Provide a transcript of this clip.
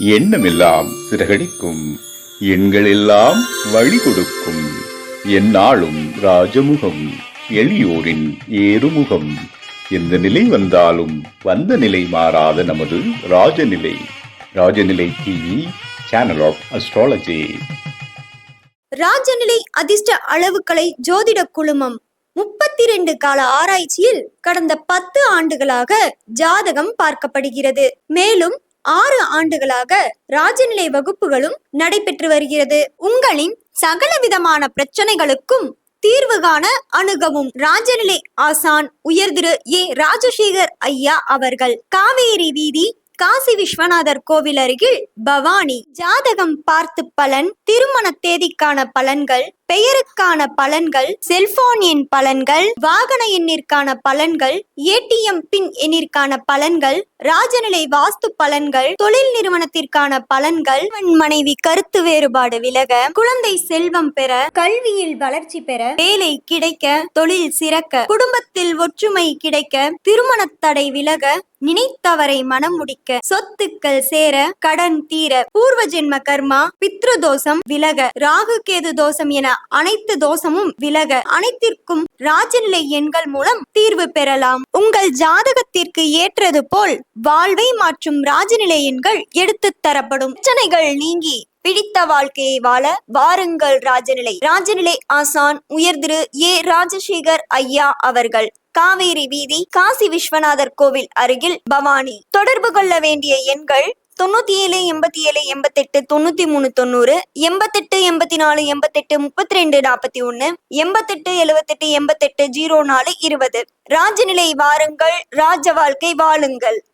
எண்ணமெல்லாம் சிறகடிக்கும். எண்களெல்லாம் வழி கொடுக்கும் எந்நாளும் ராஜமுகம் எளியோரின் ஏறுமுகம். எந்த நிலை வந்தாலும் வந்த நிலை மாறாத நமது Rajanilai. Rajanilai TV channel of astrology Rajanilai அதிர்ஷ்ட அளவுகளை ஜோதிட குழுமம் முப்பத்தி ரெண்டு கால ஆராய்ச்சியில் கடந்த பத்து ஆண்டுகளாக ஜாதகம் பார்க்கப்படுகிறது. மேலும் ஆறு ஆண்டுகளாக ராஜநிலை வகுப்புகளும் நடைபெற்று வருகிறது. உங்களின் சகல விதமான பிரச்சனைகளுக்கும் தீர்வு காண அணுகவும் ராஜநிலை ஆசான் உயர்திரு ஏ ராஜசேகர் ஐயா அவர்கள். காவேரி வீதி காசி விஸ்வநாதர் கோவில் அருகில் பவானி. ஜாதகம் பார்த்து பலன் திருமண தேதிக்கான பலன்கள் பெயருக்கான பலன்கள் செல்போன் எண் பலன்கள் வாகன எண்ணிற்கான பலன்கள் ஏடிஎம் பின் எண்ணிற்கான பலன்கள் ராஜநிலை வாஸ்து பலன்கள் தொழில் நிறுவனத்திற்கான பலன்கள் மனைவி கருத்து வேறுபாடு விலக குழந்தை செல்வம் பெற கல்வியில் வளர்ச்சி பெற வேலை கிடைக்க தொழில் சிறக்க குடும்பத்தில் ஒற்றுமை கிடைக்க திருமண தடை விலக நினைத்தவரை மனம் முடிக்க சொத்துக்கள் சேர கடன் தீர பூர்வ ஜென்ம கர்மா பித்ரு தோஷம் விலக ராகு கேது தோஷம் என அனைத்து தோஷமும் விலக அனைத்திற்கும் ராஜநிலை எண்கள் மூலம் தீர்வு பெறலாம். உங்கள் ஜாதகத்திற்கு ஏற்றது போல் வாழ்வை மாற்றும் ராஜநிலை எண்கள் எடுத்து தரப்படும். பிரச்சனைகள் நீங்கி பிடித்த வாழ்க்கையை வாழ வாருங்கள் ராஜநிலை. ராஜநிலை ஆசான் உயர்திரு ஏ. ராஜசேகர் ஐயா அவர்கள். காவேரி வீதி காசி விஸ்வநாதர் கோவில் அருகில் பவானி. தொடர்பு கொள்ள வேண்டிய எண்கள் தொண்ணூத்தி ஏழு எண்பத்தி ஏழு எண்பத்தெட்டு தொண்ணூத்தி மூணு தொண்ணூறு எண்பத்தெட்டு எண்பத்தி நாலு எண்பத்தெட்டு முப்பத்தி ரெண்டு நாற்பத்தி ஒன்று எண்பத்தெட்டு எழுவத்தெட்டு எண்பத்தெட்டு ஜீரோ நாலு இருபது. ராஜநிலை வாருங்கள். ராஜ வாழ்க்கை வாழுங்கள்.